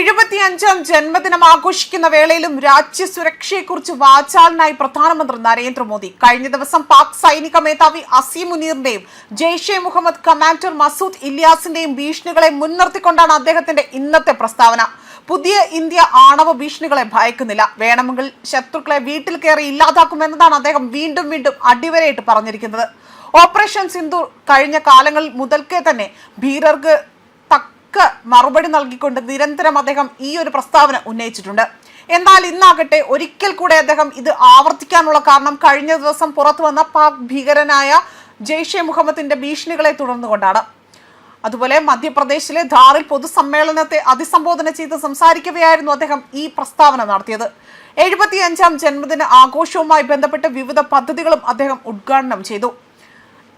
എഴുപത്തിയഞ്ചാം ജന്മദിനം ആഘോഷിക്കുന്ന വേളയിലും രാജ്യസുരക്ഷയെക്കുറിച്ച് വാചാലനായി പ്രധാനമന്ത്രി നരേന്ദ്രമോദി. കഴിഞ്ഞ ദിവസം പാക് സൈനിക മേധാവി അസീം മുനീറിന്റെയും ജെയ്ഷെ മുഹമ്മദ് കമാൻഡർ മസൂദ് ഇല്യാസിന്റെയും ഭീഷണികളെ മുൻനിർത്തിക്കൊണ്ടാണ് അദ്ദേഹത്തിന്റെ ഇന്നത്തെ പ്രസ്താവന. പുതിയ ഇന്ത്യ ആണവ ഭീഷണികളെ ഭയക്കുന്നില്ല. വേണമെങ്കിൽ ശത്രുക്കളെ വീട്ടിൽ കയറി ഇല്ലാതാക്കുമെന്നതാണ് അദ്ദേഹം വീണ്ടും വീണ്ടും അടിവരയിട്ട് പറഞ്ഞിരിക്കുന്നത്. ഓപ്പറേഷൻ സിന്ധു കഴിഞ്ഞ കാലങ്ങളിൽ മുതൽക്കേ തന്നെ ഭീകരർക്ക് തക്ക മറുപടി നൽകിക്കൊണ്ട് നിരന്തരം അദ്ദേഹം ഈ ഒരു പ്രസ്താവന ഉന്നയിച്ചിട്ടുണ്ട്. എന്നാൽ ഇന്നാകട്ടെ ഒരിക്കൽ കൂടെ അദ്ദേഹം ഇത് ആവർത്തിക്കാനുള്ള കാരണം കഴിഞ്ഞ ദിവസം പുറത്തു വന്ന പാക് ഭീകരനായ ജെയ്ഷെ മുഹമ്മദിന്റെ ഭീഷണികളെ തുടർന്നുകൊണ്ടാണ്. അതുപോലെ മധ്യപ്രദേശിലെ ധാറിൽ പൊതുസമ്മേളനത്തെ അഭിസംബോധന ചെയ്ത് സംസാരിക്കവെയായിരുന്നു അദ്ദേഹം ഈ പ്രസ്താവന നടത്തിയത്. എഴുപത്തിയഞ്ചാം ജന്മദിന ആഘോഷവുമായി ബന്ധപ്പെട്ട് വിവിധ പദ്ധതികളും അദ്ദേഹം ഉദ്ഘാടനം ചെയ്തു.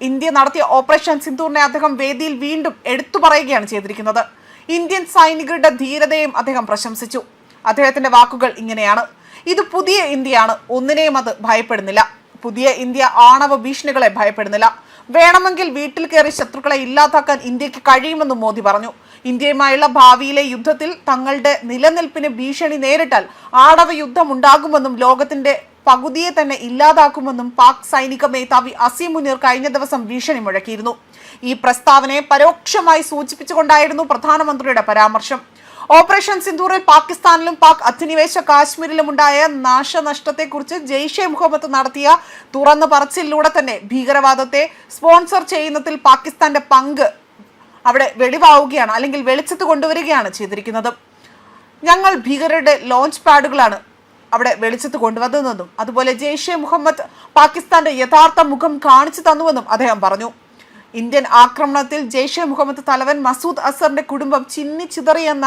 ഇന്ത്യ നടത്തിയ ഓപ്പറേഷൻ സിന്ധൂറിനെ അദ്ദേഹം വേദിയിൽ വീണ്ടും എടുത്തു പറയുകയാണ് ചെയ്തിരിക്കുന്നത്. ഇന്ത്യൻ സൈനികരുടെ ധീരതയും അദ്ദേഹം പ്രശംസിച്ചു. അദ്ദേഹത്തിന്റെ വാക്കുകൾ ഇങ്ങനെയാണ്. ഇത് പുതിയ ഇന്ത്യയാണ്. ഒന്നിനെയും അത് ഭയപ്പെടുന്നില്ല. പുതിയ ഇന്ത്യ ആണവ ഭീഷണികളെ ഭയപ്പെടുന്നില്ല. വേണമെങ്കിൽ വീട്ടിൽ കയറി ശത്രുക്കളെ ഇല്ലാതാക്കാൻ ഇന്ത്യയ്ക്ക് കഴിയുമെന്നും മോദി പറഞ്ഞു. ഇന്ത്യയുമായുള്ള ഭാവിയിലെ യുദ്ധത്തിൽ തങ്ങളുടെ നിലനിൽപ്പിന് ഭീഷണി നേരിട്ടാൽ ആണവ യുദ്ധം ഉണ്ടാകുമെന്നും ലോകത്തിന്റെ പകുതിയെ തന്നെ ഇല്ലാതാക്കുമെന്നും പാക് സൈനിക മേധാവി അസീം മുനീർ കഴിഞ്ഞ ദിവസം ഭീഷണി മുഴക്കിയിരുന്നു. ഈ പ്രസ്താവനയെ പരോക്ഷമായി സൂചിപ്പിച്ചുകൊണ്ടായിരുന്നു പ്രധാനമന്ത്രിയുടെ പരാമർശം. ഓപ്പറേഷൻ സിന്ദൂറിൽ പാകിസ്ഥാനിലും പാക് അധിനിവേശ കാശ്മീരിലും ഉണ്ടായ നാശനഷ്ടത്തെക്കുറിച്ച് ജെയ്ഷെ മുഹമ്മദ് നടത്തിയ തുറന്നു പറച്ചിലൂടെ തന്നെ ഭീകരവാദത്തെ സ്പോൺസർ ചെയ്യുന്നതിൽ പാകിസ്ഥാന്റെ പങ്ക് അവിടെ വെളിവാവുകയാണ് അല്ലെങ്കിൽ വെളിച്ചത്ത് കൊണ്ടുവരികയാണ് ചെയ്തിരിക്കുന്നത്. ഞങ്ങൾ ഭീകരരുടെ ലോഞ്ച് പാഡുകളാണ് അവിടെ വെളിച്ചത്ത് കൊണ്ടുവന്നതെന്നും അതുപോലെ ജെയ്ഷെ മുഹമ്മദ് പാകിസ്ഥാന്റെ യഥാർത്ഥ മുഖം കാണിച്ചു തന്നുവെന്നും അദ്ദേഹം പറഞ്ഞു. ഇന്ത്യൻ ആക്രമണത്തിൽ ജെയ്ഷെ മുഹമ്മദ് തലവൻ മസൂദ് അസറിന്റെ കുടുംബം ചിന്നി ചിതറിയെന്ന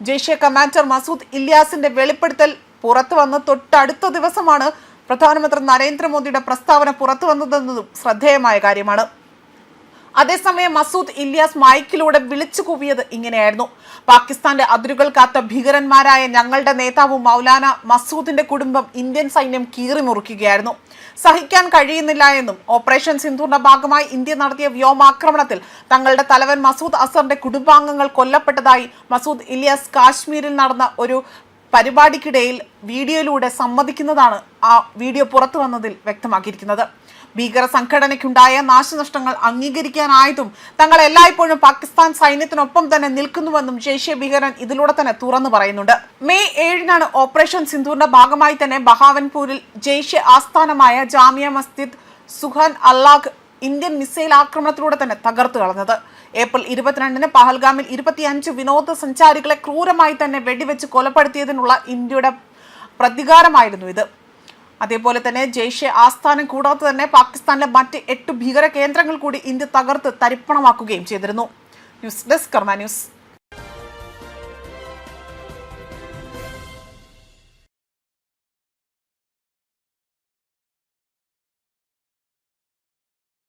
ജെയ്ഷെ കമാൻഡർ മസൂദ് ഇല്യാസിന്റെ വെളിപ്പെടുത്തൽ പുറത്തു വന്ന് തൊട്ടടുത്ത ദിവസമാണ് പ്രധാനമന്ത്രി നരേന്ദ്രമോദിയുടെ പ്രസ്താവന പുറത്തു വന്നതെന്നതും ശ്രദ്ധേയമായ കാര്യമാണ്. അതേസമയം മസൂദ് ഇലിയാസ് മൈക്കിലൂടെ വിളിച്ചു കൂവിയത് ഇങ്ങനെയായിരുന്നു. പാകിസ്ഥാന്റെ അതിരുകൾ കാത്ത ഭീകരന്മാരായ ഞങ്ങളുടെ നേതാവ് മൗലാന മസൂദിന്റെ കുടുംബം ഇന്ത്യൻ സൈന്യം കീറിമുറിക്കുകയായിരുന്നു സഹിക്കാൻ കഴിയുന്നില്ല എന്നും ഓപ്പറേഷൻ സിന്ധുവിന്റെ ഭാഗമായി ഇന്ത്യ നടത്തിയ വ്യോമാക്രമണത്തിൽ തങ്ങളുടെ തലവൻ മസൂദ് അസറിന്റെ കുടുംബാംഗങ്ങൾ കൊല്ലപ്പെട്ടതായി മസൂദ് ഇലിയാസ് കാശ്മീരിൽ നടന്ന ഒരു പരിപാടിക്കിടയിൽ വീഡിയോയിലൂടെ സമ്മതിക്കുന്നതാണ് ആ വീഡിയോ പുറത്തു വന്നതിൽ വ്യക്തമാക്കിയിരിക്കുന്നത്. ഭീകര സംഘടനയ്ക്കുണ്ടായ നാശനഷ്ടങ്ങൾ അംഗീകരിക്കാനായതും തങ്ങൾ എല്ലായ്പ്പോഴും പാകിസ്ഥാൻ സൈന്യത്തിനൊപ്പം തന്നെ നിൽക്കുന്നുവെന്നും ജെയ്ഷെ ഭീകരൻ ഇതിലൂടെ തന്നെ തുറന്നു പറയുന്നുണ്ട്. മെയ് ഏഴിനാണ് ഓപ്പറേഷൻ സിന്ധുവിന്റെ ഭാഗമായി തന്നെ ബഹാവൻപൂരിൽ ജെയ്ഷെ ആസ്ഥാനമായ ജാമിയ മസ്ജിദ് സുഹാൻ അല്ലാഖ് ഇന്ത്യൻ മിസൈൽ ആക്രമണത്തിലൂടെ തന്നെ തകർത്തു കളഞ്ഞത്. ഏപ്രിൽ ഇരുപത്തിരണ്ടിന് പഹൽഗാമിൽ ഇരുപത്തിയഞ്ച് വിനോദസഞ്ചാരികളെ ക്രൂരമായി തന്നെ വെടിവെച്ച് കൊലപ്പെടുത്തിയതിനുള്ള ഇന്ത്യയുടെ പ്രതികാരമായിരുന്നു ഇത്. അതേപോലെ തന്നെ ജെയ്ഷെ ആസ്ഥാനം കൂടാതെ തന്നെ പാകിസ്ഥാനിലെ മറ്റ് എട്ട് ഭീകര കേന്ദ്രങ്ങൾ കൂടി ഇന്ത്യ തകർത്ത് തരിപ്പണമാക്കുകയും ചെയ്തിരുന്നു. News desk Karma news.